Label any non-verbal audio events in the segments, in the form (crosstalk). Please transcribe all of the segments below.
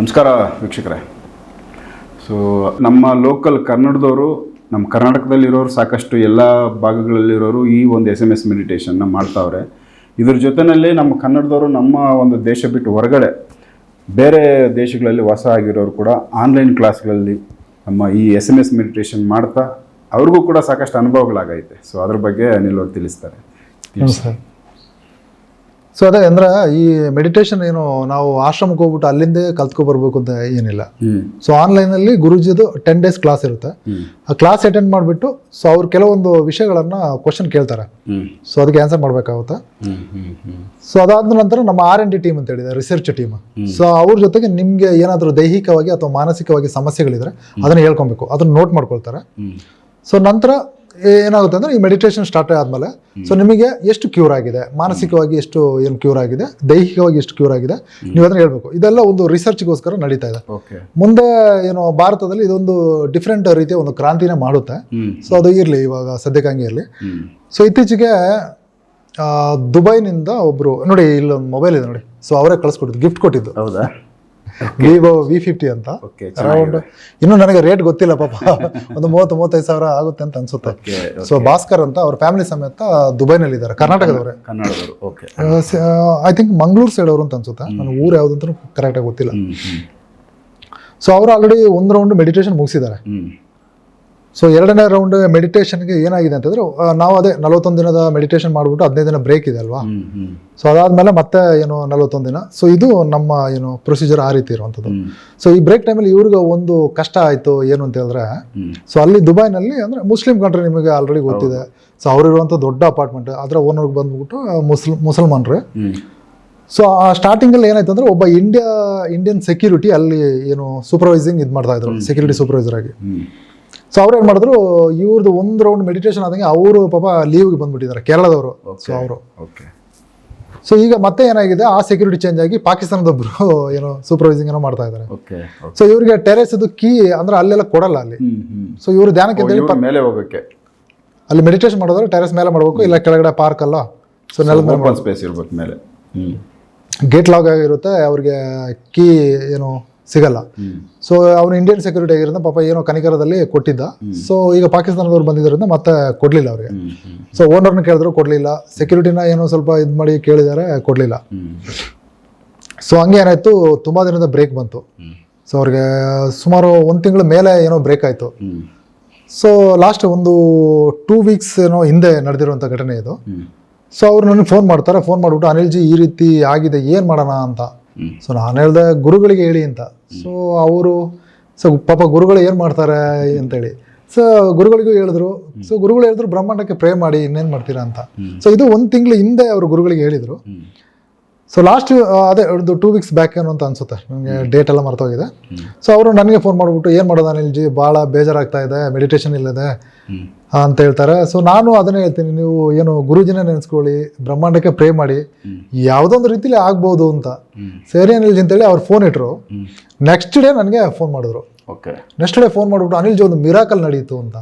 ನಮಸ್ಕಾರ ವೀಕ್ಷಕರೇ. ಸೊ ನಮ್ಮ ಲೋಕಲ್ ಕನ್ನಡದವರು, ನಮ್ಮ ಕರ್ನಾಟಕದಲ್ಲಿರೋರು ಸಾಕಷ್ಟು ಎಲ್ಲ ಭಾಗಗಳಲ್ಲಿರೋರು ಈ ಒಂದು ಎಸ್ ಎಂ ಎಸ್ ಮೆಡಿಟೇಷನ್ನ ಮಾಡ್ತಾವ್ರೆ. ಇದ್ರ ಜೊತೆಯಲ್ಲಿ ನಮ್ಮ ಕನ್ನಡದವರು ನಮ್ಮ ಒಂದು ದೇಶ ಬಿಟ್ಟು ಹೊರಗಡೆ ಬೇರೆ ದೇಶಗಳಲ್ಲಿ ವಾಸ ಆಗಿರೋರು ಕೂಡ ಆನ್ಲೈನ್ ಕ್ಲಾಸ್ಗಳಲ್ಲಿ ನಮ್ಮ ಈ ಎಸ್ ಎಂ ಎಸ್ ಮೆಡಿಟೇಷನ್ ಮಾಡ್ತಾ ಅವ್ರಿಗೂ ಕೂಡ ಸಾಕಷ್ಟು ಅನುಭವಗಳಾಗೈತೆ. ಸೊ ಅದ್ರ ಬಗ್ಗೆ ಅನಿಲ್ ಅವರು ತಿಳಿಸ್ತಾರೆ. ಸೊ ಅದೇ ಅಂದ್ರೆ ಈ ಮೆಡಿಟೇಷನ್ ಏನು ನಾವು ಆಶ್ರಮಕ್ಕೆ ಹೋಗ್ಬಿಟ್ಟು ಅಲ್ಲಿಂದೇ ಕಲ್ತ್ಕೊ ಬರ್ಬೇಕು ಅಂತ ಏನಿಲ್ಲ. ಸೊ ಆನ್ಲೈನಲ್ಲಿ ಗುರುಜಿದು ಟೆನ್ ಡೇಸ್ ಕ್ಲಾಸ್ ಇರುತ್ತೆ. ಆ ಕ್ಲಾಸ್ ಅಟೆಂಡ್ ಮಾಡಿಬಿಟ್ಟು ಸೊ ಅವ್ರು ಕೆಲವೊಂದು ವಿಷಯಗಳನ್ನ ಕ್ವಶನ್ ಕೇಳ್ತಾರೆ. ಸೊ ಅದಕ್ಕೆ ಆನ್ಸರ್ ಮಾಡ್ಬೇಕಾಗುತ್ತೆ. ಸೊ ಅದಾದ ನಂತರ ನಮ್ಮ ಆರ್ ಎನ್ ಡಿ ಟೀಮ್ ಅಂತ ಹೇಳಿದೆ ರಿಸರ್ಚ್ ಟೀಮ್ ಸೊ ಅವ್ರ ಜೊತೆಗೆ ನಿಮಗೆ ಏನಾದರೂ ದೈಹಿಕವಾಗಿ ಅಥವಾ ಮಾನಸಿಕವಾಗಿ ಸಮಸ್ಯೆಗಳಿದ್ರೆ ಅದನ್ನ ಹೇಳ್ಕೊಬೇಕು. ಅದನ್ನ ನೋಟ್ ಮಾಡ್ಕೊಳ್ತಾರೆ. ಸೊ ನಂತರ ಏನಾಗುತ್ತೆ ಅಂದ್ರೆ ಈ ಮೆಡಿಟೇಷನ್ ಸ್ಟಾರ್ಟ್ ಆದಮೇಲೆ ಸೊ ನಿಮಗೆ ಎಷ್ಟು ಕ್ಯೂರ್ ಆಗಿದೆ? ಮಾನಸಿಕವಾಗಿ ಎಷ್ಟು ಏನು ಕ್ಯೂರ್ ಆಗಿದೆ? ದೈಹಿಕವಾಗಿ ಎಷ್ಟು ಕ್ಯೂರ್ ಆಗಿದೆ? ನೀವು ಅದನ್ನ ಹೇಳ್ಬೇಕು. ಇದೆಲ್ಲ ಒಂದು ರಿಸರ್ಚ್ಗೋಸ್ಕರ ನಡೀತಾ ಇದೆ. ಮುಂದೆ ಏನು ಭಾರತದಲ್ಲಿ ಇದೊಂದು ಡಿಫ್ರೆಂಟ್ ರೀತಿಯ ಒಂದು ಕ್ರಾಂತಿನ ಮಾಡುತ್ತೆ. ಸೊ ಅದು ಇರಲಿ ಇವಾಗ ಸದ್ಯಕ್ಕಾಗಿ ಇರಲಿ. ಸೊ ಇತ್ತೀಚೆಗೆ ದುಬೈನಿಂದ ಒಬ್ರು ನೋಡಿ ಇಲ್ಲೊಂದು ಮೊಬೈಲ್ ಇದೆ ನೋಡಿ. ಸೊ ಅವರೇ ಕಳಿಸ್ಕೊಟ್ಟಿದ್ದು ಗಿಫ್ಟ್ ಕೊಟ್ಟಿದ್ದು. ಹೌದಾ? ವಿವೋ ವಿ ಫಿಫ್ಟಿ ಅಂತ. ಅರೌಂಡ್ ಇನ್ನು ನನಗೆ ರೇಟ್ ಗೊತ್ತಿಲ್ಲ ಪಾಪ. (laughs) ಒಂದು ಮೂವತ್ತು ಮೂವತ್ತೈದು ಸಾವಿರ ಆಗುತ್ತೆ ಅಂತ ಅನ್ಸುತ್ತೆ. ಸೊ ಭಾಸ್ಕರ್ ಅಂತ ಅವ್ರ ಫ್ಯಾಮಿಲಿ ಸಮೇತ ದುಬೈನಲ್ಲಿ ಇದ್ದಾರೆ ಕರ್ನಾಟಕದವರೇ. ಐ ಥಿಂಕ್ ಮಂಗಳೂರು ಸೈಡ್ ಅವರು ಅಂತ ಅನ್ಸುತ್ತೆ. ನನ್ನ ಊರು ಯಾವ್ದು ಅಂತ ಕರೆಕ್ಟಾಗಿ ಗೊತ್ತಿಲ್ಲ. ಸೊ ಅವರು ಆಲ್ರೆಡಿ ಒಂದು ರೌಂಡ್ ಮೆಡಿಟೇಷನ್ ಮುಗಿಸಿದ್ದಾರೆ. ಸೊ ಎರಡನೇ ರೌಂಡ್ ಮೆಡಿಟೇಷನ್ಗೆ ಏನಾಗಿದೆ ಅಂತಂದ್ರೆ ನಾವು ಅದೇ ನಲವತ್ತೊಂದು ದಿನದ ಮೆಡಿಟೇಷನ್ ಮಾಡಿಬಿಟ್ಟು ಹದಿನೈದು ದಿನ ಬ್ರೇಕ್ ಇದೆ ಅಲ್ವಾ? ಸೊ ಅದಾದ್ಮೇಲೆ ಮತ್ತೆ ಏನು ನಲವತ್ತೊಂದು ದಿನ. ಸೊ ಇದು ನಮ್ಮ ಏನು ಪ್ರೊಸೀಜರ್ ಆ ರೀತಿ ಇರುವಂಥದ್ದು. ಸೊ ಈ ಬ್ರೇಕ್ ಟೈಮಲ್ಲಿ ಇವ್ರಿಗೆ ಒಂದು ಕಷ್ಟ ಆಯಿತು ಏನು ಅಂತ ಹೇಳಿದ್ರೆ ಸೊ ಅಲ್ಲಿ ದುಬೈನಲ್ಲಿ ಅಂದರೆ ಮುಸ್ಲಿಂ ಕಂಟ್ರಿ ನಿಮಗೆ ಆಲ್ರೆಡಿ ಗೊತ್ತಿದೆ. ಸೊ ಅವರಿರುವಂಥ ದೊಡ್ಡ ಅಪಾರ್ಟ್ಮೆಂಟ್ ಅದರ ಓನರ್ಗೆ ಬಂದ್ಬಿಟ್ಟು ಮುಸ್ಲ್ ಮುಸಲ್ಮಾನ್ರೆ. ಸೊ ಆ ಸ್ಟಾರ್ಟಿಂಗಲ್ಲಿ ಏನಾಯ್ತು ಅಂದರೆ ಒಬ್ಬ ಇಂಡಿಯಾ ಇಂಡಿಯನ್ ಸೆಕ್ಯೂರಿಟಿ ಅಲ್ಲಿ ಏನು ಸೂಪರ್ವೈಸಿಂಗ್ ಇದು ಮಾಡ್ತಾ ಇದ್ರು ಸೆಕ್ಯೂರಿಟಿ ಸೂಪರ್ವೈಸರ್ ಆಗಿ. ಸೊ ಅವ್ರು ಏನು ಮಾಡಿದ್ರು ಇವ್ರದ್ದು ಒಂದು ರೌಂಡ್ ಮೆಡಿಟೇಷನ್ ಆದಂಗೆ ಅವರು ಪಾಪ ಲೀವ್ಗೆ ಬಂದ್ಬಿಟ್ಟಿದ್ದಾರೆ ಕೇರಳದವರು. ಸೊ ಅವರು. ಓಕೆ ಸೊ ಈಗ ಮತ್ತೆ ಏನಾಗಿದೆ ಆ ಸೆಕ್ಯೂರಿಟಿ ಚೇಂಜ್ ಆಗಿ ಪಾಕಿಸ್ತಾನದೊಬ್ಬರು (laughs) ಏನೋ ಸೂಪರ್ವೈಸಿಂಗ್ ಏನೋ ಮಾಡ್ತಾ ಇದ್ದಾರೆ. ಸೊ ಇವರಿಗೆ ಟೆರೆಸ್ ಅದು ಕೀ ಅಂದ್ರೆ ಅಲ್ಲೆಲ್ಲ ಕೊಡಲ್ಲ ಅಲ್ಲಿ. ಸೊ ಇವರು ಧ್ಯಾನಕ್ಕೆ ಅಂತ ಹೇಳಿ ಮೇಲೆ ಹೋಗಕ್ಕೆ. ಅಲ್ಲಿ ಮೆಡಿಟೇಷನ್ ಮಾಡೋದ್ರೆ ಟೆರೆಸ್ ಮೇಲೆ ಮಾಡಬೇಕು ಇಲ್ಲ ಕೆಳಗಡೆ ಪಾರ್ಕ್ ಅಲ್ಲ. ಸೊ ನೆಲದ ಮೇಲೆ ಸ್ಪೇಸ್ ಇರ್ಬೇಕು ಮೇಲೆ. ಗೇಟ್ ಲಾಕ್ ಆಗಿರುತ್ತೆ ಅವ್ರಿಗೆ ಕೀ ಏನು ಸಿಗಲ್ಲ. ಸೊ ಅವನು ಇಂಡಿಯನ್ ಸೆಕ್ಯೂರಿಟಿ ಆಗಿರೋದ್ರಿಂದ ಪಾಪ ಏನೋ ಕನಿಕರದಲ್ಲಿ ಕೊಟ್ಟಿದ್ದ. ಸೊ ಈಗ ಪಾಕಿಸ್ತಾನದವ್ರು ಬಂದಿದ್ದರಿಂದ ಮತ್ತೆ ಕೊಡ್ಲಿಲ್ಲ ಅವರಿಗೆ. ಸೊ ಓನರ್ನ ಕೇಳಿದ್ರು ಕೊಡ್ಲಿಲ್ಲ. ಸೆಕ್ಯೂರಿಟಿನ ಏನೋ ಸ್ವಲ್ಪ ಇದು ಮಾಡಿ ಕೇಳಿದ್ದಾರೆ ಕೊಡ್ಲಿಲ್ಲ. ಸೊ ಹಂಗೆ ಏನಾಯ್ತು ತುಂಬಾ ದಿನದ ಬ್ರೇಕ್ ಬಂತು. ಸೊ ಅವ್ರಿಗೆ ಸುಮಾರು ಒಂದು ತಿಂಗಳ ಮೇಲೆ ಏನೋ ಬ್ರೇಕ್ ಆಯಿತು. ಸೊ ಲಾಸ್ಟ್ ಒಂದು ಟೂ ವೀಕ್ಸ್ ಏನೋ ಹಿಂದೆ ನಡೆದಿರುವಂಥ ಘಟನೆ ಇದು. ಸೊ ಅವ್ರು ನನಗೆ ಫೋನ್ ಮಾಡ್ತಾರೆ. ಫೋನ್ ಮಾಡಿಬಿಟ್ಟು ಅನಿಲ್ ಜಿ ಈ ರೀತಿ ಆಗಿದೆ ಏನು ಮಾಡೋಣ ಅಂತ. ಸೊ ನಾನು ಹೇಳ್ದೆ ಗುರುಗಳಿಗೆ ಹೇಳಿ ಅಂತ. ಸೊ ಅವರು ಸೊ ಪಾಪ ಗುರುಗಳು ಏನು ಮಾಡ್ತಾರೆ ಅಂತೇಳಿ. ಸೊ ಗುರುಗಳಿಗೂ ಹೇಳಿದ್ರು. ಸೊ ಗುರುಗಳು ಹೇಳಿದ್ರು ಬ್ರಹ್ಮಾಂಡಕ್ಕೆ ಪ್ರೇ ಮಾಡಿ ಇನ್ನೇನು ಮಾಡ್ತೀರಾ ಅಂತ. ಸೊ ಇದು ಒಂದು ತಿಂಗಳು ಹಿಂದೆ ಅವರು ಗುರುಗಳಿಗೆ ಹೇಳಿದರು. ಸೊ ಲಾಸ್ಟ್ ಅದೇ ಒಂದು ಟೂ ವೀಕ್ಸ್ ಬ್ಯಾಕ್ ಏನು ಅಂತ ಅನ್ಸುತ್ತೆ. ನನಗೆ ಡೇಟ್ ಎಲ್ಲ ಮರ್ತೋಗಿದೆ. ಸೊ ಅವರು ನನಗೆ ಫೋನ್ ಮಾಡಿಬಿಟ್ಟು ಏನು ಮಾಡೋದು ಅನಿಲ್ ಜಿ ಭಾಳ ಬೇಜಾರಾಗ್ತಾ ಇದೆ ಮೆಡಿಟೇಷನ್ ಇಲ್ಲದೆ ಅಂತ ಹೇಳ್ತಾರೆ. ಸೊ ನಾನು ಅದನ್ನೇ ಹೇಳ್ತೀನಿ ನೀವು ಏನು ಗುರುಜಿನ ನೆನೆಸ್ಕೊಳ್ಳಿ ಬ್ರಹ್ಮಾಂಡಕ್ಕೆ ಪ್ರೇ ಮಾಡಿ ಯಾವುದೊಂದು ರೀತಿಲಿ ಆಗ್ಬೋದು ಅಂತ. ಸರಿ ಅನಿಲ್ ಜಿ ಅಂತೇಳಿ ಅವ್ರು ಫೋನ್ ಇಟ್ಟರು ನೆಕ್ಸ್ಟ್ ಡೇ ನನಗೆ ಫೋನ್ ಮಾಡಿದ್ರು. ಓಕೆ ನೆಕ್ಸ್ಟ್ ಡೇ ಫೋನ್ ಮಾಡಿಬಿಟ್ಟು ಅನಿಲ್ ಜಿ ಒಂದು ಮಿರಾಕಲ್ ನಡೆಯಿತು ಅಂತ.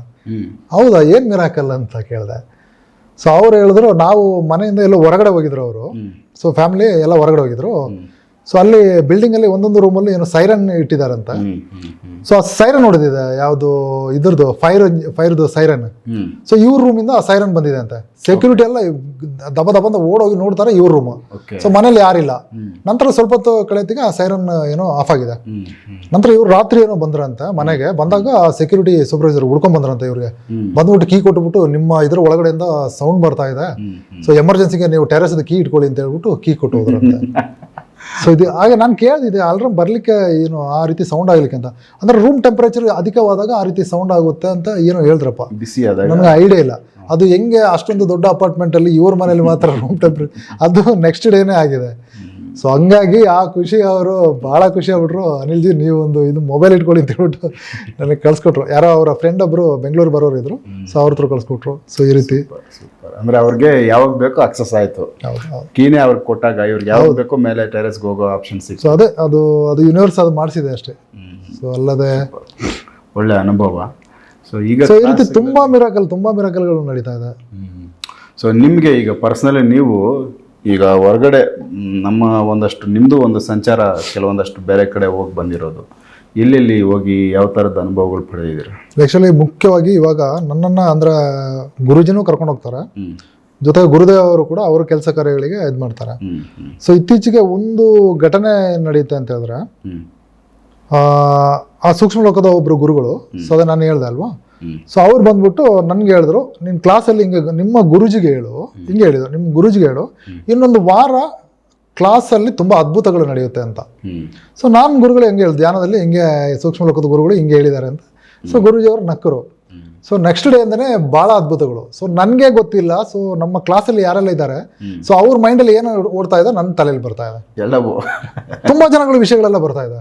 ಹೌದಾ? ಏನು ಮಿರಾಕಲ್ ಅಂತ ಕೇಳಿದೆ. ಸೊ ಅವ್ರು ಹೇಳಿದ್ರು ನಾವು ಮನೆಯಿಂದ ಎಲ್ಲೋ ಹೊರಗಡೆ ಹೋಗಿದ್ರು ಅವರು. ಸೊ ಫ್ಯಾಮಿಲಿ ಎಲ್ಲ ಹೊರಗಡೆ ಹೋಗಿದ್ರು. ಸೊ ಅಲ್ಲಿ ಬಿಲ್ಡಿಂಗ್ ಅಲ್ಲಿ ಒಂದೊಂದು ರೂಮಲ್ಲಿ ಏನೋ ಸೈರನ್ ಇಟ್ಟಿದಾರಂತ. ಸೊ ಆ ಸೈರನ್ ಹೊಡೆದಿದೆ ಯಾವುದು ಇದ್ರದ್ದು ಫೈರ್ ಫೈರ್ದು ಸೈರನ್ ಸೊ ಇವ್ರ ರೂಮಿಂದ ಆ ಸೈರನ್ ಬಂದಿದೆ ಅಂತ. ಸೆಕ್ಯೂರಿಟಿ ಎಲ್ಲ ದಬ ದಬ ಅಂತ ಓಡೋಗಿ ನೋಡ್ತಾರೆ ಇವ್ರ ರೂಮ್ ಸೊ ಮನೇಲಿ ಯಾರಿಲ್ಲ. ನಂತರ ಸ್ವಲ್ಪ ಹೊತ್ತು ಕಳೆತಿಗೆ ಆ ಸೈರನ್ ಏನೋ ಆಫ್ ಆಗಿದೆ. ನಂತರ ಇವ್ರು ರಾತ್ರಿ ಏನೋ ಬಂದ್ರಂತೆ ಮನೆಗೆ. ಬಂದಾಗ ಆ ಸೆಕ್ಯೂರಿಟಿ ಸೂಪರ್ವೈಸರ್ ಹುಡ್ಕೊಂಡ್ ಬಂದ್ರಂತ ಇವ್ರಿಗೆ. ಬಂದ್ಬಿಟ್ಟು ಕೀ ಕೊಟ್ಬಿಟ್ಟು ನಿಮ್ಮ ಇದ್ರ ಒಳಗಡೆಯಿಂದ ಸೌಂಡ್ ಬರ್ತಾ ಇದೆ. ಸೊ ಎಮರ್ಜೆನ್ಸಿಗೆ ನೀವು ಟೆರೆಸ್ ಕೀ ಇಟ್ಕೊಳ್ಳಿ ಅಂತ ಹೇಳ್ಬಿಟ್ಟು ಕೀ ಕೊಟ್ಟು ಹೋದ್ರಂತೆ. (laughs) ಸೊ ಇದು ಹಾಗೆ ನಾನು ಕೇಳಿದೆ ಅಲ್ರಮ್ ಬರಲಿಕ್ಕೆ ಏನು ಆ ರೀತಿ ಸೌಂಡ್ ಆಗಲಿಕ್ಕೆ ಅಂತ. ಅಂದ್ರೆ ರೂಮ್ ಟೆಂಪರೇಚರ್ ಅಧಿಕವಾದಾಗ ಆ ರೀತಿ ಸೌಂಡ್ ಆಗುತ್ತೆ ಅಂತ ಏನೋ ಹೇಳಿದ್ರಪ್ಪ. ಬಿಸಿ ಆದಾಗ. ನನಗೆ ಐಡಿಯಾ ಇಲ್ಲ. ಅದು ಹೆಂಗೆ ಅಷ್ಟೊಂದು ದೊಡ್ಡ ಅಪಾರ್ಟ್ಮೆಂಟಲ್ಲಿ ಇವ್ರ ಮನೇಲಿ ಮಾತ್ರ ರೂಮ್ ಟೆಂಪ್ರೇಚರ್ ಅದು ನೆಕ್ಸ್ಟ್ ಡೇನೇ ಆಗಿದೆ. ಸೊ ಹಂಗಾಗಿ ಆ ಖುಷಿ ಅವರು ಬಹಳ ಖುಷಿ ಆಗ್ಬಿಟ್ರು. ಅನಿಲ್ ಜಿ ನೀವು ಒಂದು ಇದು ಮೊಬೈಲ್ ಇಟ್ಕೊಳ್ಳಿ ಅಂತ ಹೇಳ್ಬಿಟ್ಟು ನನಗೆ ಕಳ್ಸ್ಕೊಟ್ರು. ಯಾರೋ ಅವರ ಫ್ರೆಂಡ್ ಒಬ್ಬರು ಬೆಂಗಳೂರು ಬರೋರು ಇದ್ರು. ಸೊ ಅವ್ರ ಹತ್ರ ಕಳ್ಸ್ಕೊಟ್ರು. ಸೊ ಈ ರೀತಿ. ಅಂದ್ರೆ ಅವ್ರಿಗೆ ಯಾವಾಗ ಬೇಕೋ ಅಕ್ಸಸ್ ಆಯಿತು. ಕೀನೇ ಅವ್ರಿಗೆ ಕೊಟ್ಟಾಗ ಇವ್ರಿಗೆ ಯಾವಾಗ ಬೇಕೋ ಮೇಲೆ ಟೆರೆಸ್ಗೆ ಹೋಗೋ ಆಪ್ಷನ್ ಸಿಕ್ತು ಸೊ ಅದೇ ಅದು ಅದು ಯೂನಿವರ್ಸ್ ಅದು ಮಾಡಿಸಿದೆ ಅಷ್ಟೇ. ಸೊ ಅಲ್ಲದೆ ಒಳ್ಳೆ ಅನುಭವ. ಸೊ ಈಗ ಸೊ ಈ ರೀತಿ ತುಂಬಾ ಮಿರಾಕಲ್ ತುಂಬಾ ಮಿರಾಕಲ್ಗಳು ನಡೀತಾ ಇದೆ. ಸೊ ನಿಮಗೆ ಈಗ ಪರ್ಸ್ನಲಿ ನೀವು ಈಗ ಹೊರಗಡೆ ನಮ್ಮ ಒಂದಷ್ಟು ನಿಮ್ಮದು ಒಂದು ಸಂಚಾರ ಕೆಲವೊಂದಷ್ಟು ಬೇರೆ ಕಡೆ ಹೋಗಿ ಬಂದಿರೋದು. ಎಲ್ಲೆಲ್ಲಿ ಹೋಗಿ ಯಾವ ಥರದ ಅನುಭವಗಳು ಪಡೆದಿದ್ದೀರಾ? ಆ್ಯಕ್ಚುಲಿ ಮುಖ್ಯವಾಗಿ ಇವಾಗ ನನ್ನನ್ನು ಅಂದ್ರೆ ಗುರುಜಿನೂ ಕರ್ಕೊಂಡು ಹೋಗ್ತಾರೆ. ಜೊತೆಗೆ ಗುರುದೇವ್ ಅವರು ಕೂಡ ಅವರ ಕೆಲಸ ಕಾರ್ಯಗಳಿಗೆ ಇದು ಮಾಡ್ತಾರೆ. ಸೊ ಇತ್ತೀಚೆಗೆ ಒಂದು ಘಟನೆ ನಡೆಯುತ್ತೆ ಅಂತ ಹೇಳಿದ್ರೆ ಆ, ಸೂಕ್ಷ್ಮ ಲೋಕದ ಒಬ್ರು ಗುರುಗಳು ಸೊ ಅದೇ ನಾನು ಹೇಳ್ದೆ ಅಲ್ವಾ? ಸೊ ಅವ್ರು ಬಂದ್ಬಿಟ್ಟು ನನ್ಗೆ ಹೇಳಿದ್ರು ನಿನ್ನ ಕ್ಲಾಸಲ್ಲಿ ಹಿಂಗೆ ನಿಮ್ಮ ಗುರುಜಿಗೆ ಹೇಳು ಹಿಂಗೆ ಹೇಳಿದ್ರು ನಿಮ್ಮ ಗುರುಜಿಗೆ ಹೇಳು ಇನ್ನೊಂದು ವಾರ ಕ್ಲಾಸಲ್ಲಿ ತುಂಬ ಅದ್ಭುತಗಳು ನಡೆಯುತ್ತೆ ಅಂತ. ಸೊ ನಾನು ಗುರುಗಳು ಹೆಂಗೆ ಹೇಳಿ ಧ್ಯಾನದಲ್ಲಿ ಹಿಂಗೆ ಸೂಕ್ಷ್ಮ ಲೋಕದ ಗುರುಗಳು ಹಿಂಗೆ ಹೇಳಿದ್ದಾರೆ ಅಂತ. ಸೊ ಗುರುಜಿ ಅವರು ನಕ್ಕರು. ಸೊ ನೆಕ್ಸ್ಟ್ ಡೇ ಅಂದ್ರೆ ಬಹಳ ಅದ್ಭುತಗಳು. ಸೊ ನನಗೆ ಗೊತ್ತಿಲ್ಲ. ಸೊ ನಮ್ಮ ಕ್ಲಾಸಲ್ಲಿ ಯಾರೆಲ್ಲ ಇದ್ದಾರೆ. ಸೊ ಅವ್ರ ಮೈಂಡಲ್ಲಿ ಏನು ಓಡ್ತಾ ಇದೆ? ನನ್ನ ತಲೆಯಲ್ಲಿ ಬರ್ತಾ ಇದೆ. ಎಲ್ಲವೂ. ತುಂಬಾ ಜನಗಳು ವಿಷಯಗಳೆಲ್ಲ ಬರ್ತಾ ಇದೆ.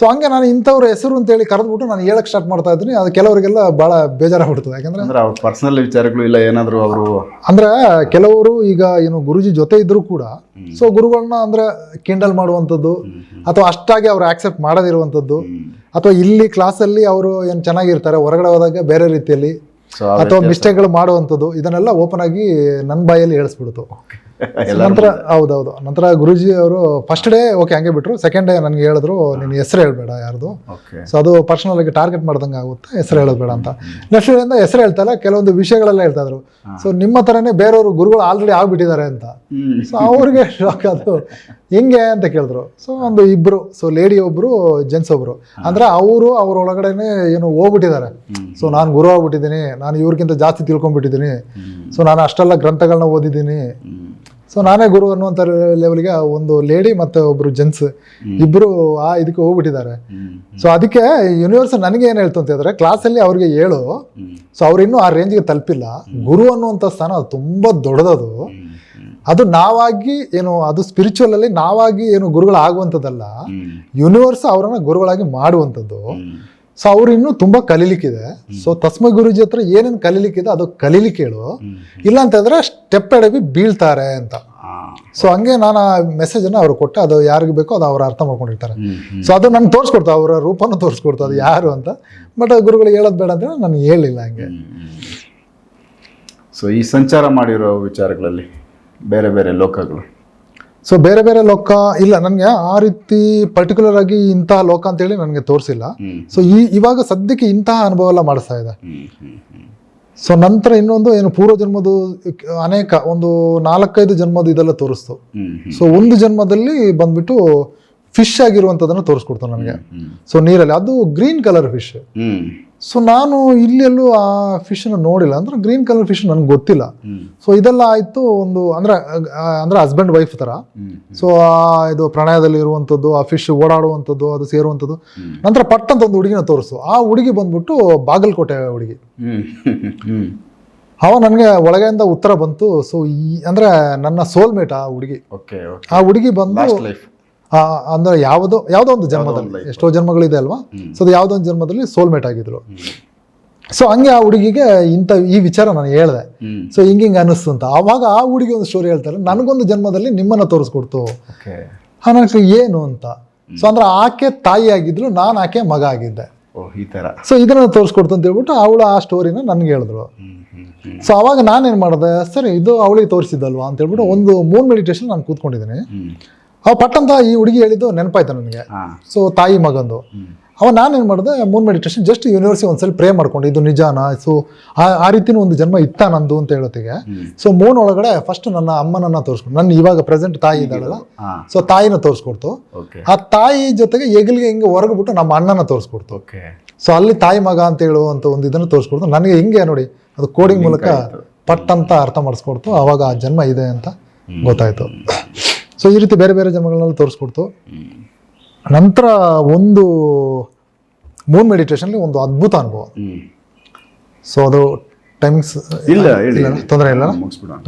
ಸೊ ಹಂಗೆ ನಾನು ಇಂಥವ್ರ ಹೆಸರು ಅಂತೇಳಿ ಕರೆದ್ಬಿಟ್ಟು ನಾನು ಹೇಳಕ್ ಸ್ಟಾರ್ಟ್ ಮಾಡ್ತಾ ಇದ್ದೀನಿ. ಅದು ಕೆಲವರಿಗೆಲ್ಲ ಭಾಳ ಬೇಜಾರಾಗ್ಬಿಡ್ತದೆ. ಯಾಕಂದ್ರೆ ಪರ್ಸನಲ್ ವಿಚಾರಗಳು ಇಲ್ಲ ಏನಾದರೂ ಅವರು ಅಂದ್ರೆ ಕೆಲವರು ಈಗ ಏನು ಗುರುಜಿ ಜೊತೆ ಇದ್ರು ಕೂಡ ಸೊ ಗುರುಗಳನ್ನ ಅಂದ್ರೆ ಕಿಂಡಲ್ ಮಾಡುವಂಥದ್ದು ಅಥವಾ ಅಷ್ಟಾಗಿ ಅವ್ರು ಆಕ್ಸೆಪ್ಟ್ ಮಾಡದಿರುವಂಥದ್ದು ಅಥವಾ ಇಲ್ಲಿ ಕ್ಲಾಸಲ್ಲಿ ಅವರು ಏನು ಚೆನ್ನಾಗಿರ್ತಾರೆ ಹೊರಗಡೆ ಹೋದಾಗ ಬೇರೆ ರೀತಿಯಲ್ಲಿ ಅಥವಾ ಮಿಸ್ಟೇಕ್ಗಳು ಮಾಡುವಂಥದ್ದು ಇದನ್ನೆಲ್ಲ ಓಪನ್ ಆಗಿ ನನ್ನ ಬಾಯಲ್ಲಿ ಹೇಳಿಸ್ಬಿಡ್ತು. ನಂತರ ಹೌದೌದು. ನಂತರ ಗುರುಜಿ ಅವರು ಫಸ್ಟ್ ಡೇ ಓಕೆ ಹಂಗೆ ಬಿಟ್ರು. ಸೆಕೆಂಡ್ ಡೇ ನನಗೆ ಹೇಳಿದ್ರು ನಿನ್ನ ಹೆಸರು ಹೇಳ್ಬೇಡ ಯಾರ್ದು. ಸೊ ಅದು ಪರ್ಸನಲ್ ಆಗಿ ಟಾರ್ಗೆಟ್ ಮಾಡ್ದಂಗೆ ಆಗುತ್ತೆ ಹೆಸರು ಹೇಳೋದು ಬೇಡ ಅಂತ ನೆಕ್ಸ್ಟ್ ಡೇಯಿಂದ ಹೆಸರು ಹೇಳ್ತಾರೆ ಕೆಲವೊಂದು ವಿಷಯಗಳೆಲ್ಲ ಹೇಳ್ತಾ ಇದ್ರು. ಸೊ ನಿಮ್ಮ ಥರನೇ ಬೇರೆಯವರು ಗುರುಗಳು ಆಲ್ರೆಡಿ ಆಗ್ಬಿಟ್ಟಿದ್ದಾರೆ ಅಂತ. ಸೊ ಅವ್ರಿಗೆ ಶಾಕ್ ಅದು ಹೆಂಗೆ ಅಂತ ಕೇಳಿದ್ರು. ಸೊ ಒಂದು ಇಬ್ರು ಸೊ ಲೇಡಿ ಒಬ್ರು ಜೆಂಟ್ಸ್ ಒಬ್ರು. ಅಂದ್ರೆ ಅವರು ಅವ್ರ ಒಳಗಡೆನೆ ಏನು ಹೋಗ್ಬಿಟ್ಟಿದ್ದಾರೆ. ಸೊ ನಾನು ಗುರು ಆಗ್ಬಿಟ್ಟಿದ್ದೀನಿ ನಾನು ಇವ್ರಿಗಿಂತ ಜಾಸ್ತಿ ತಿಳ್ಕೊಂಡ್ಬಿಟ್ಟಿದ್ದೀನಿ. ಸೊ ನಾನು ಅಷ್ಟೆಲ್ಲ ಗ್ರಂಥಗಳನ್ನ ಓದಿದ್ದೀನಿ. ಸೊ ನಾನೇ ಗುರು ಅನ್ನುವಂಥ ಲೆವೆಲ್ಗೆ ಒಂದು ಲೇಡಿ ಮತ್ತೆ ಒಬ್ರು ಜೆಂಟ್ಸ್ ಇಬ್ರು ಆ ಇದಕ್ಕೆ ಹೋಗ್ಬಿಟ್ಟಿದ್ದಾರೆ. ಸೊ ಅದಕ್ಕೆ ಯೂನಿವರ್ಸ್ ನನಗೆ ಏನು ಹೇಳ್ತು ಅಂತ ಹೇಳಿದ್ರೆ ಕ್ಲಾಸಲ್ಲಿ ಅವ್ರಿಗೆ ಹೇಳು. ಸೊ ಅವ್ರು ಇನ್ನೂ ಆ ರೇಂಜ್ಗೆ ತಲುಪಿಲ್ಲ. ಗುರು ಅನ್ನುವಂಥ ಸ್ಥಾನ ಅದು ತುಂಬ ದೊಡ್ಡದದು. ಅದು ನಾವಾಗಿ ಏನು ಅದು ಸ್ಪಿರಿಚುವಲ್ ಅಲ್ಲಿ ನಾವಾಗಿ ಏನು ಗುರುಗಳಾಗುವಂಥದ್ದಲ್ಲ ಆಗುವಂಥದ್ದಲ್ಲ ಯೂನಿವರ್ಸ್ ಅವರನ್ನ ಗುರುಗಳಾಗಿ ಮಾಡುವಂಥದ್ದು. ಸೊ ಅವ್ರು ಇನ್ನೂ ತುಂಬಾ ಕಲೀಲಿಕ್ಕಿದೆ. ಸೊ ತಸ್ಮ ಗುರುಜಿ ಹತ್ರ ಏನೇನು ಕಲೀಲಿಕ್ಕಿದೆ ಅದು ಕಲೀಲಿಕ್ಕೆ ಹೇಳು. ಇಲ್ಲ ಅಂತ ಹೇಳಿದ್ರೆ ಸ್ಟೆಪ್ ಎಡವಿ ಬೀಳ್ತಾರೆ ಅಂತ. ಸೊ ಹಂಗೆ ನಾನು ಆ ಮೆಸೇಜನ್ನು ಅವ್ರು ಕೊಟ್ಟೆ ಅದು ಯಾರಿಗೆ ಬೇಕೋ ಅದು ಅವ್ರು ಅರ್ಥ ಮಾಡ್ಕೊಂಡಿರ್ತಾರೆ. ಸೊ ಅದು ನಾನು ತೋರಿಸ್ಕೊಡ್ತಾ ಅವರ ರೂಪನ ತೋರಿಸ್ಕೊಡ್ತಾ ಅದು ಯಾರು ಅಂತ. ಬಟ್ ಗುರುಗಳು ಹೇಳೋದು ಬೇಡ ಅಂತ ನಾನು ಹೇಳಿಲ್ಲ ಹಂಗೆ. ಸೊ ಈ ಸಂಚಾರ ಮಾಡಿರೋ ವಿಚಾರಗಳಲ್ಲಿ ಬೇರೆ ಬೇರೆ ಲೋಕಗಳು. ಸೊ ಬೇರೆ ಬೇರೆ ಲೋಕ ಇಲ್ಲ. ನನಗೆ ಆ ರೀತಿ ಪರ್ಟಿಕ್ಯುಲರ್ ಆಗಿ ಇಂತಹ ಲೋಕ ಅಂತೇಳಿ ನನಗೆ ತೋರಿಸಿಲ್ಲ. ಸೊ ಈ ಇವಾಗ ಸದ್ಯಕ್ಕೆ ಇಂತಹ ಅನುಭವ ಎಲ್ಲ ಮಾಡಿಸ್ತಾ ಇದೆ. ಸೊ ನಂತರ ಇನ್ನೊಂದು ಏನು ಪೂರ್ವ ಜನ್ಮದ ಅನೇಕ ಒಂದು ನಾಲ್ಕೈದು ಜನ್ಮದ ಇದೆಲ್ಲ ತೋರಿಸ್ತು. ಸೊ ಒಂದು ಜನ್ಮದಲ್ಲಿ ಬಂದ್ಬಿಟ್ಟು ಫಿಶ್ ಆಗಿರುವಂಥದ್ದನ್ನು ತೋರಿಸ್ಕೊಡ್ತು ನನಗೆ. ಸೊ ನೀರಲ್ಲಿ. ಅದು ಗ್ರೀನ್ ಕಲರ್ ಫಿಶ್ ಸೊ ನಾನು ಇಲ್ಲೆಲ್ಲೂ ಆ ಫಿಶ್ನ ನೋಡಿಲ್ಲ. ಅಂದ್ರೆ ಗ್ರೀನ್ ಕಲರ್ ಫಿಶ್ ನನಗೆ ಗೊತ್ತಿಲ್ಲ. ಸೊ ಇದೆಲ್ಲ ಆಯಿತು ಒಂದು ಅಂದ್ರೆ ಅಂದ್ರೆ ಹಸ್ಬೆಂಡ್ ವೈಫ್ ಥರ. ಸೊ ಆ ಇದು ಪ್ರಣಯದಲ್ಲಿ ಇರುವಂಥದ್ದು ಆ ಫಿಶ್ ಓಡಾಡುವಂಥದ್ದು ಅದು ಸೇರುವಂಥದ್ದು. ನಂತರ ಪಟ್ಟಂತ ಒಂದು ಹುಡುಗಿನ ತೋರಿಸು. ಆ ಹುಡುಗಿ ಬಂದ್ಬಿಟ್ಟು ಬಾಗಲಕೋಟೆ ಹುಡುಗಿ. ಅವ ನನಗೆ ಒಳಗೆಯಿಂದ ಉತ್ತರ ಬಂತು. ಸೊ ಈ ಅಂದ್ರೆ ನನ್ನ ಸೋಲ್ಮೇಟ್ ಆ ಹುಡುಗಿ. ಆ ಹುಡುಗಿ ಬಂದು ಅಂದ್ರೆ ಯಾವುದೋ ಯಾವುದೋ ಒಂದು ಜನ್ಮದಲ್ಲಿ. ಎಷ್ಟೋ ಜನ್ಮಗಳಿದೆ ಅಲ್ವಾ? ಸೊ ಅದು ಯಾವುದೋ ಒಂದು ಜನ್ಮದಲ್ಲಿ ಸೋಲ್ಮೇಟ್ ಆಗಿದ್ರು. ಸೊ ಹಂಗೆ ಆ ಹುಡುಗಿಗೆ ಇಂಥ ಈ ವಿಚಾರ ನಾನು ಹೇಳಿದೆ. ಸೊ ಹಿಂಗೆ ಹಿಂಗೆ ಅನಿಸ್ತು ಅಂತ. ಆವಾಗ ಆ ಹುಡುಗಿ ಒಂದು ಸ್ಟೋರಿ ಹೇಳ್ತಾರೆ ನನಗೊಂದು ಜನ್ಮದಲ್ಲಿ ನಿಮ್ಮನ್ನ ತೋರಿಸ್ಕೊಡ್ತು. ನನಗೆ ಏನು ಅಂತ? ಸೊ ಅಂದ್ರೆ ಆಕೆ ತಾಯಿ ಆಗಿದ್ರು ನಾನು ಆಕೆ ಮಗ ಆಗಿದ್ದೆ. ಓ ಈ ಥರ ಸೊ ಇದನ್ನ ತೋರಿಸ್ಕೊಡ್ತು ಅಂತ ಹೇಳ್ಬಿಟ್ಟು ಅವಳು ಆ ಸ್ಟೋರಿನ ನನ್ಗೆ ಹೇಳಿದ್ರು. ಸೊ ಅವಾಗ ನಾನೇನು ಮಾಡಿದೆ ಸರಿ ಇದು ಅವಳಿಗೆ ತೋರಿಸಿದ್ದಲ್ವಾ? ಅಂತ ಹೇಳ್ಬಿಟ್ಟು ಒಂದು ಮೂನ್ ಮೆಡಿಟೇಷನ್ ನಾನು ಕೂತ್ಕೊಂಡಿದ್ದೀನಿ. ಅವ ಪಟ್ಟಂತ ಈ ಹುಡುಗಿ ಹೇಳಿದ್ದು ನೆನಪಾಯ್ತು ನನಗೆ. ಸೊ ತಾಯಿ ಮಗಂದು. ಅವ ನಾನೇನು ಮಾಡಿದೆ ಮೂನ್ ಮೆಡಿಟೇಷನ್ ಜಸ್ಟ್ ಯೂನಿವರ್ಸಿ ಒಂದ್ಸಲ ಪ್ರೇ ಮಾಡ್ಕೊಂಡು ಇದು ನಿಜಾನ ಸೊ ಆ ರೀತಿನೂ ಒಂದು ಜನ್ಮ ಇತ್ತ ನಂದು ಅಂತ ಹೇಳೋತ್ತಿಗೆ. ಸೊ ಮೂನ್ ಒಳಗಡೆ ಫಸ್ಟ್ ನನ್ನ ಅಮ್ಮನನ್ನ ತೋರಿಸ್ಕೊಂಡು ನನ್ನ ಇವಾಗ ಪ್ರೆಸೆಂಟ್ ತಾಯಿ ಇದ್ದಾಳಲ್ಲ ಸೊ ತಾಯಿನ ತೋರಿಸ್ಕೊಡ್ತು. ಆ ತಾಯಿ ಜೊತೆಗೆ ಎಗಲಿಗೆ ಹಿಂಗೆ ಹೊರಗ್ಬಿಟ್ಟು ನಮ್ಮ ಅಣ್ಣನ ತೋರಿಸ್ಕೊಡ್ತು. ಸೊ ಅಲ್ಲಿ ತಾಯಿ ಮಗ ಅಂತ ಹೇಳುವಂತ ಒಂದು ಇದನ್ನು ತೋರಿಸ್ಕೊಡ್ತು. ನನಗೆ ಹಿಂಗೆ ನೋಡಿ ಅದು ಕೋಡಿಂಗ್ ಮೂಲಕ ಪಟ್ಟಂತ ಅರ್ಥ ಮಾಡಿಸ್ಕೊಡ್ತು ಅವಾಗ ಆ ಜನ್ಮ ಇದೆ ಅಂತ ಗೊತ್ತಾಯ್ತು. ಸೊ ಈ ರೀತಿ ಬೇರೆ ಬೇರೆ ಜನ್ಮಗಳನ್ನೆಲ್ಲ ತೋರಿಸ್ಕೊಡ್ತು. ನಂತರ ಒಂದು ಮೂನ್ ಮೆಡಿಟೇಷನ್ಲಿ ಒಂದು ಅದ್ಭುತ ಅನುಭವ. ಸೊ ಅದು ಟೈಮಿಂಗ್ಸ್ ಇಲ್ಲ ತೊಂದರೆ ಇಲ್ಲ.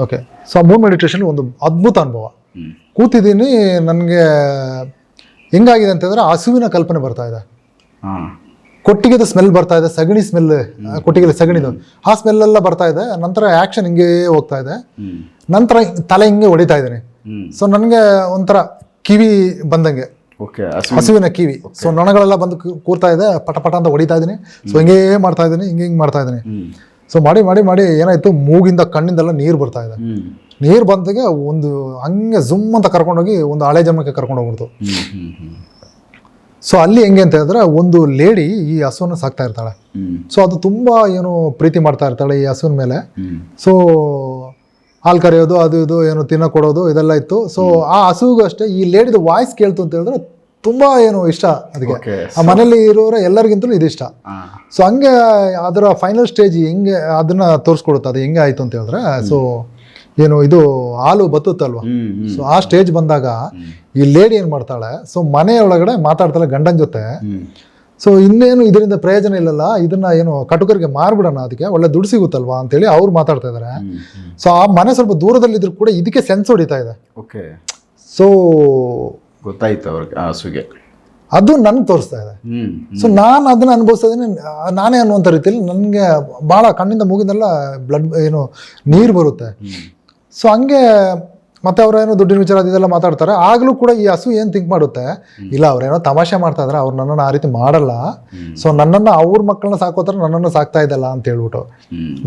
ಓಕೆ ಸೊ ಆ ಮೂನ್ ಮೆಡಿಟೇಷನ್ ಒಂದು ಅದ್ಭುತ ಅನುಭವ. ಕೂತಿದ್ದೀನಿ ನನಗೆ ಹೆಂಗಾಗಿದೆ ಅಂತಂದ್ರೆ ಹಸುವಿನ ಕಲ್ಪನೆ ಬರ್ತಾ ಇದೆ. ಕೊಟ್ಟಿಗೆದ ಸ್ಮೆಲ್ ಬರ್ತಾ ಇದೆ ಸಗಣಿ ಸ್ಮೆಲ್ ಕೊಟ್ಟಿಗೆ ಸಗಣಿದು. ಆ ಸ್ಮೆಲ್ ಎಲ್ಲ ಬರ್ತಾ ಇದೆ ನಂತರ ಆ್ಯಕ್ಷನ್ ಹಿಂಗೆ ಹೋಗ್ತಾ ಇದೆ. ನಂತರ ತಲೆ ಹಿಂಗೆ ಹೊಡಿತಾ ಇದ್ದೀನಿ. ಸೊ ನನಗೆ ಒಂಥರ ಕಿವಿ ಬಂದಂಗೆ. ಹಸುವಿನ ಕಿವಿ. ಸೊ ನೊಣಗಳೆಲ್ಲ ಬಂದು ಕೂರ್ತಾ ಇದೆ ಪಟ ಪಟ ಅಂತ ಹೊಡಿತಾ ಇದ್ದೀನಿ ಸೊ ಹಿಂಗೇ ಮಾಡ್ತಾ ಇದ್ದೀನಿ ಹಿಂಗೆ ಹಿಂಗೆ ಮಾಡ್ತಾ ಇದ್ದೀನಿ ಸೊ ಮಾಡಿ ಮಾಡಿ ಮಾಡಿ ಏನಾಯ್ತು ಮೂಗಿಂದ ಕಣ್ಣಿಂದೆಲ್ಲ ನೀರು ಬರ್ತಾ ಇದೆ. ನೀರು ಬಂದಾಗೆ ಒಂದು ಹಂಗೆ ಝುಮ್ ಅಂತ ಕರ್ಕೊಂಡೋಗಿ ಒಂದು ಹಳೆ ಜನ್ಮಕ್ಕೆ ಕರ್ಕೊಂಡು ಹೋಗ್ಬಿಡ್ತು. ಹ್ಞೂ ಹ್ಞೂ ಹ್ಞೂ ಸೊ ಅಲ್ಲಿ ಹೆಂಗೆ ಅಂತ ಹೇಳಿದ್ರೆ ಒಂದು ಲೇಡಿ ಈ ಹಸುವನ್ನು ಸಾಕ್ತಾ ಇರ್ತಾಳೆ. ಸೊ ಅದು ತುಂಬ ಏನು ಪ್ರೀತಿ ಮಾಡ್ತಾ ಇರ್ತಾಳೆ ಈ ಹಸುವಿನ ಮೇಲೆ. ಸೊ ಹಾಲು ಕರೆಯೋದು ಅದು ಇದು ಏನು ತಿನ್ನ ಕೊಡೋದು ಇದೆಲ್ಲ ಇತ್ತು. ಸೊ ಆ ಹಸುವಿಗೂ ಅಷ್ಟೇ ಈ ಲೇಡಿದ ವಾಯ್ಸ್ ಕೇಳ್ತು ಅಂತ ಹೇಳಿದ್ರೆ ತುಂಬ ಏನು ಇಷ್ಟ ಅದಕ್ಕೆ. ಆ ಮನೇಲಿ ಇರೋರ ಎಲ್ಲರಿಗಿಂತಲೂ ಇದಿಷ್ಟ ಸೊ ಹಂಗೆ ಅದರ ಫೈನಲ್ ಸ್ಟೇಜ್ ಹೆಂಗೆ ಅದನ್ನ ತೋರಿಸ್ಕೊಡುತ್ತೆ ಅದು ಹೆಂಗೆ ಆಯ್ತು ಅಂತ ಹೇಳಿದ್ರೆ ಸೊ ಏನು ಇದು ಹಾಲು ಬತ್ತುತ್ತಲ್ವಾ? ಸೊ ಆ ಸ್ಟೇಜ್ ಬಂದಾಗ ಈ ಲೇಡಿ ಏನು ಮಾಡ್ತಾಳೆ ಸೊ ಮನೆಯೊಳಗಡೆ ಮಾತಾಡ್ತಾಳೆ ಗಂಡನ ಜೊತೆ. ಸೊ ಇನ್ನೇನು ಇದರಿಂದ ಪ್ರಯೋಜನ ಇಲ್ಲಲ್ಲ ಇದನ್ನ ಏನು ಕಟುಕರಿಗೆ ಮಾರ್ಬಿಡೋಣ ಅದಕ್ಕೆ ಒಳ್ಳೆ ದುಡ್ಡು ಸಿಗುತ್ತಲ್ವಾ ಅಂತೇಳಿ ಅವ್ರು ಮಾತಾಡ್ತಾ ಇದ್ದಾರೆ ಸೊ ಆ ಮನೆ ಸ್ವಲ್ಪ ದೂರದಲ್ಲಿದ್ರು ಕೂಡ ಇದಕ್ಕೆ ಸೆನ್ಸ್ ಹೊಡಿತಾ ಇದೆ. ಓಕೆ ಸೊ ಗೊತ್ತಾಯ್ತು ಅವ್ರಿಗೆ ಹಸುಗೆ. ಅದು ನನ್ಗೆ ತೋರಿಸ್ತಾ ಇದೆ. ಸೊ ನಾನು ಅದನ್ನ ಅನುಭವಿಸ್ತಾ ಇದ್ದೀನಿ. ನಾನೇ ಅನ್ನುವಂಥ ರೀತಿಯಲ್ಲಿ ನನಗೆ ಭಾಳ ಕಣ್ಣಿಂದ ಮೂಗಿಂದೆಲ್ಲ ಬ್ಲಡ್ ಏನು ನೀರು ಬರುತ್ತೆ. ಸೊ ಹಂಗೆ ಮತ್ತೆ ಅವ್ರೇನೋ ದುಡ್ಡಿನ ವಿಚಾರ ಅದೆಲ್ಲ ಮಾತಾಡ್ತಾರೆ. ಆಗಲೂ ಕೂಡ ಈ ಹಸು ಏನು ಥಿಂಕ್ ಮಾಡುತ್ತೆ? ಇಲ್ಲ ಅವ್ರೇನೋ ತಮಾಷೆ ಮಾಡ್ತಾ ಇದ್ರೆ ಅವ್ರು ನನ್ನನ್ನು ಆ ರೀತಿ ಮಾಡಲ್ಲ. ಸೊ ನನ್ನನ್ನು ಅವ್ರ ಮಕ್ಕಳನ್ನ ಸಾಕೋತಾರೆ ನನ್ನನ್ನು ಸಾಕ್ತಾ ಇದ್ದಲ್ಲ ಅಂತ ಹೇಳ್ಬಿಟ್ಟು.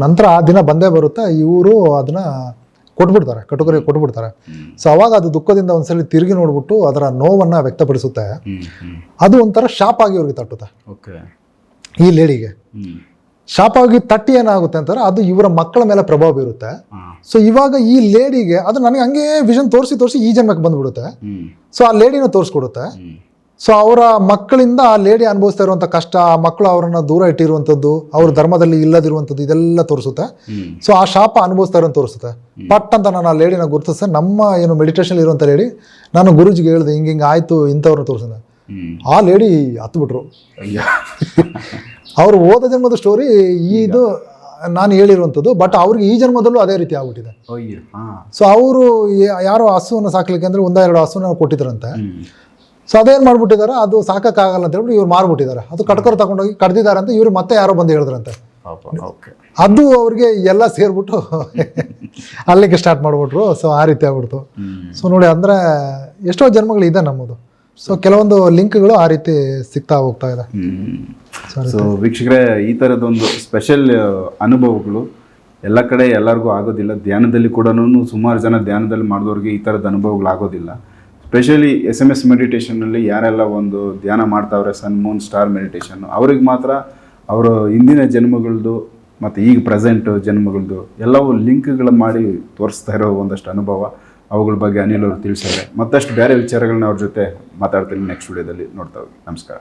ನಂತರ ಆ ದಿನ ಬಂದೇ ಬರುತ್ತೆ ಇವರು ಅದನ್ನ ಕೊಟ್ಬಿಡ್ತಾರೆ ಕಟುಕರಿಗೆ ಕೊಟ್ಬಿಡ್ತಾರೆ. ಸೊ ಅವಾಗ ಅದು ದುಃಖದಿಂದ ಒಂದ್ಸಲಿ ತಿರುಗಿ ನೋಡ್ಬಿಟ್ಟು ಅದರ ನೋವನ್ನ ವ್ಯಕ್ತಪಡಿಸುತ್ತೆ. ಅದು ಒಂಥರ ಶಾಪ್ ಆಗಿ ಅವ್ರಿಗೆ ತಟ್ಟುತ್ತೆ. ಓಕೆ ಈ ಲೇಡಿಗೆ. ಹ್ಞೂ ಶಾಪ್ ಆಗಿ ತಟ್ಟಿ ಏನಾಗುತ್ತೆ ಅಂತಂದ್ರೆ ಅದು ಇವರ ಮಕ್ಕಳ ಮೇಲೆ ಪ್ರಭಾವ ಬೀರುತ್ತೆ. ಸೊ ಇವಾಗ ಈ ಲೇಡಿಗೆ ಅದು ನನಗೆ ಹಂಗೆ ವಿಷನ್ ತೋರಿಸಿ ತೋರಿಸಿ ಈ ಜನ್ಮಕ್ಕೆ ಬಂದ್ಬಿಡುತ್ತೆ. ಸೊ ಆ ಲೇಡಿನ ತೋರಿಸ್ಕೊಡುತ್ತೆ. ಸೊ ಅವರ ಮಕ್ಕಳಿಂದ ಆ ಲೇಡಿ ಅನುಭವಿಸ್ತಾ ಇರುವಂಥ ಕಷ್ಟ ಆ ಮಕ್ಕಳು ಅವರನ್ನ ದೂರ ಇಟ್ಟಿರುವಂಥದ್ದು ಅವ್ರ ಧರ್ಮದಲ್ಲಿ ಇಲ್ಲದಿರುವಂಥದ್ದು ಇದೆಲ್ಲ ತೋರಿಸುತ್ತೆ. ಸೊ ಆ ಶಾಪ ಅನುಭವಿಸ್ತಾ ಇರೋ ತೋರಿಸುತ್ತೆ. ಪಟ್ ಅಂತ ನಾನು ಆ ಲೇಡಿನ ಗುರುತಿಸ್ತೇನೆ ನಮ್ಮ ಏನು ಮೆಡಿಟೇಷನ್ ಇರುವಂತ ಲೇಡಿ ನಾನು ಗುರುಜಿಗೆ ಹೇಳಿದೆ ಹಿಂಗೆ ಹಿಂಗೆ ಆಯಿತು ಇಂಥವ್ರನ್ನ ತೋರಿಸಿದೆ. ಆ ಲೇಡಿ ಹತ್ಬಿಟ್ರು. (laughs) ಅವ್ರು ಓದ ಜನ್ಮದ ಸ್ಟೋರಿ ಇದು ನಾನು ಹೇಳಿರುವಂಥದ್ದು ಬಟ್ ಅವ್ರಿಗೆ ಈ ಜನ್ಮದಲ್ಲೂ ಅದೇ ರೀತಿ ಆಗ್ಬಿಟ್ಟಿದೆ. ಸೊ ಅವರು ಯಾರೋ ಹಸುವನ್ನು ಸಾಕ್ಲಿಕ್ಕೆ ಅಂದರೆ ಒಂದ ಎರಡು ಹಸುನ ಕೊಟ್ಟಿದ್ರಂತೆ. ಸೊ ಅದೇನು ಮಾಡ್ಬಿಟ್ಟಿದ್ದಾರೆ ಅದು ಸಾಕಕ್ಕಾಗಲ್ಲ ಅಂತ ಹೇಳ್ಬಿಟ್ಟು ಇವ್ರು ಮಾರ್ಬಿಟ್ಟಿದ್ದಾರೆ ಅದು ಕಟ್ಕರ್ ತಗೊಂಡೋಗಿ ಕಡ್ದಿದ್ದಾರೆ ಅಂತ ಇವರು ಮತ್ತೆ ಯಾರೋ ಬಂದು ಹೇಳಿದ್ರಂತೆ. ಅದು ಅವ್ರಿಗೆ ಎಲ್ಲ ಸೇರ್ಬಿಟ್ಟು ಅಲ್ಲಿಗೆ ಸ್ಟಾರ್ಟ್ ಮಾಡ್ಬಿಟ್ರು. ಸೊ ಆ ರೀತಿ ಆಗ್ಬಿಡ್ತು. ಸೊ ನೋಡಿ ಅಂದರೆ ಎಷ್ಟೋ ಜನ್ಮಗಳು ಇದೆ ನಮ್ಮದು. ಸೊ ಕೆಲವೊಂದು ಲಿಂಕ್ಗಳು ಆ ರೀತಿ ಸಿಗ್ತಾ ಹೋಗ್ತಾ ಇದೆ. ಸೊ ವೀಕ್ಷಕರೇ ಈ ಥರದೊಂದು ಸ್ಪೆಷಲ್ ಅನುಭವಗಳು ಎಲ್ಲ ಕಡೆ ಎಲ್ಲರಿಗೂ ಆಗೋದಿಲ್ಲ. ಧ್ಯಾನದಲ್ಲಿ ಕೂಡ ಸುಮಾರು ಜನ ಧ್ಯಾನದಲ್ಲಿ ಮಾಡಿದವ್ರಿಗೆ ಈ ಥರದ ಅನುಭವಗಳು ಆಗೋದಿಲ್ಲ. ಸ್ಪೆಷಲಿ ಎಸ್ ಎಂ ಎಸ್ ಮೆಡಿಟೇಷನಲ್ಲಿ ಯಾರೆಲ್ಲ ಒಂದು ಧ್ಯಾನ ಮಾಡ್ತಾವ್ರೆ ಸನ್ ಮೂನ್ ಸ್ಟಾರ್ ಮೆಡಿಟೇಷನ್ ಅವ್ರಿಗೆ ಮಾತ್ರ ಅವರ ಹಿಂದಿನ ಜನ್ಮಗಳದ್ದು ಮತ್ತು ಈಗ ಪ್ರೆಸೆಂಟ್ ಜನ್ಮಗಳದ್ದು ಎಲ್ಲವೂ ಲಿಂಕ್ಗಳು ಮಾಡಿ ತೋರಿಸ್ತಾ ಇರೋ ಒಂದಷ್ಟು ಅನುಭವ. ಅವುಗಳ ಬಗ್ಗೆ ಅನಿಲ್ ಅವರು ತಿಳಿಸಿದ್ದಾರೆ. ಮತ್ತಷ್ಟು ಬೇರೆ ವಿಚಾರಗಳನ್ನ ಅವ್ರ ಜೊತೆ ಮಾತಾಡ್ತೀನಿ ನೆಕ್ಸ್ಟ್ ವಿಡಿಯೋದಲ್ಲಿ ನೋಡ್ತಾ ಹೋಗಿ. ನಮಸ್ಕಾರ.